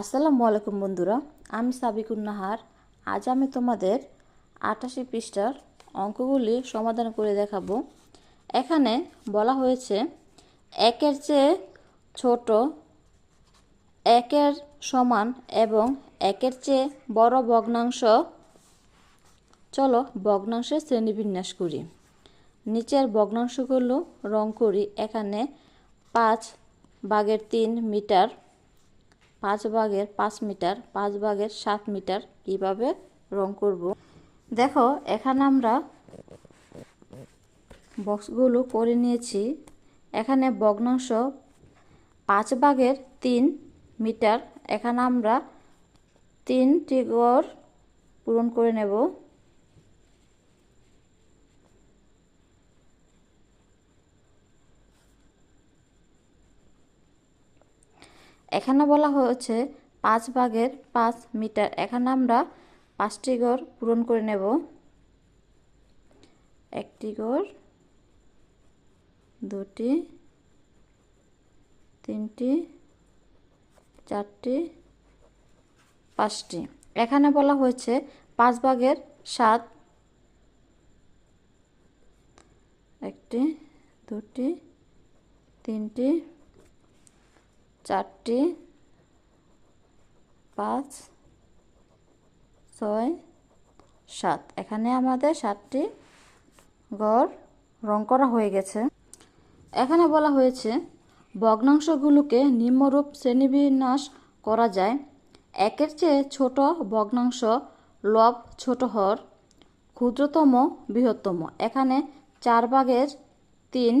আসসালামু আলাইকুম বন্ধুরা, আমি সাবিকুন নাহার। আজ আমি তোমাদের আটাশি পৃষ্ঠার অঙ্কগুলি সমাধান করে দেখাবো। এখানে বলা হয়েছে, একের চেয়ে ছোট একের সমান এবং একের চেয়ে বড় ভগ্নাংশ। চলো ভগ্নাংশের শ্রেণীবিন্যাস করি। নিচের ভগ্নাংশগুলো রং করি। এখানে পাঁচ বাগের তিন মিটার। পাঁচ ভাগের পাঁচ মিটার, পাঁচ ভাগের সাত মিটার কীভাবে রং করব? দেখো, এখানে আমরা বক্সগুলো করে নিয়েছি। এখানে ভগ্নাংশ পাঁচ ভাগের তিন মিটার। এখানে আমরা তিনটি গড় পূরণ করে নেব। এখানে বলা হয়েছে পাঁচ ভাগের পাঁচ মিটার। এখানে আমরা পাঁচটি ঘর পূরণ করে নেব। একটি ঘর দুটি, তিনটি, চারটি, পাঁচটি। এখানে বলা হয়েছে পাঁচ ভাগের সাত। একটি, দুটি, তিনটি চারটি, পাঁচ, ছয়, সাত। এখানে আমাদের সাতটি গড় রং করা হয়ে গেছে। এখানে বলা হয়েছে, ভগ্নাংশগুলোকে নিম্নরূপ শ্রেণীবিন্যাস করা যায়। একের চেয়ে ছোট ভগ্নাংশ লব ছোট হর, ক্ষুদ্রতম বৃহত্তম। এখানে চার ভাগের তিন,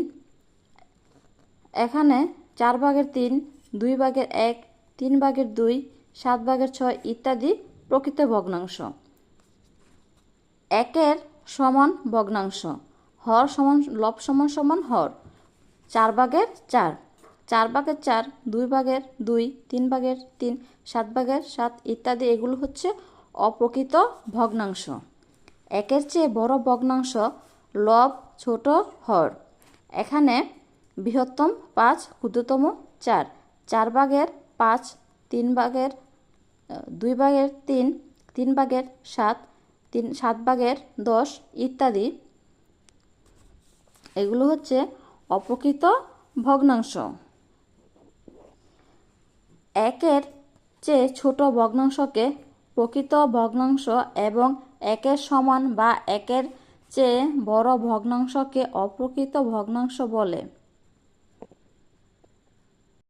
এখানে চার ভাগের তিন দুই ভাগের এক, তিন ভাগের দুই, সাত ভাগের ছয় ইত্যাদি প্রকৃত ভগ্নাংশ। একের সমান ভগ্নাংশ। হর সমান, লব সমান সমান হর। চার ভাগের চার। চার ভাগের চার, দুই ভাগের দুই, তিন ভাগের তিন, সাত ভাগের সাত ইত্যাদি এগুলো হচ্ছে অপ্রকৃত ভগ্নাংশ। একের চেয়ে বড় ভগ্নাংশ লব ছোট হর। এখানে বৃহত্তম পাঁচ, ক্ষুদ্রতম চার। চার ভাগের পাঁচ, তিন ভাগের দুই ভাগের তিন তিন ভাগের সাত, তিন, সাত ভাগের দশ ইত্যাদি। এগুলো হচ্ছে অপ্রকৃত ভগ্নাংশ। একের চেয়ে ছোট ভগ্নাংশকে প্রকৃত ভগ্নাংশ এবং একের সমান বা একের চেয়ে বড় ভগ্নাংশকে অপ্রকৃত ভগ্নাংশ বলে।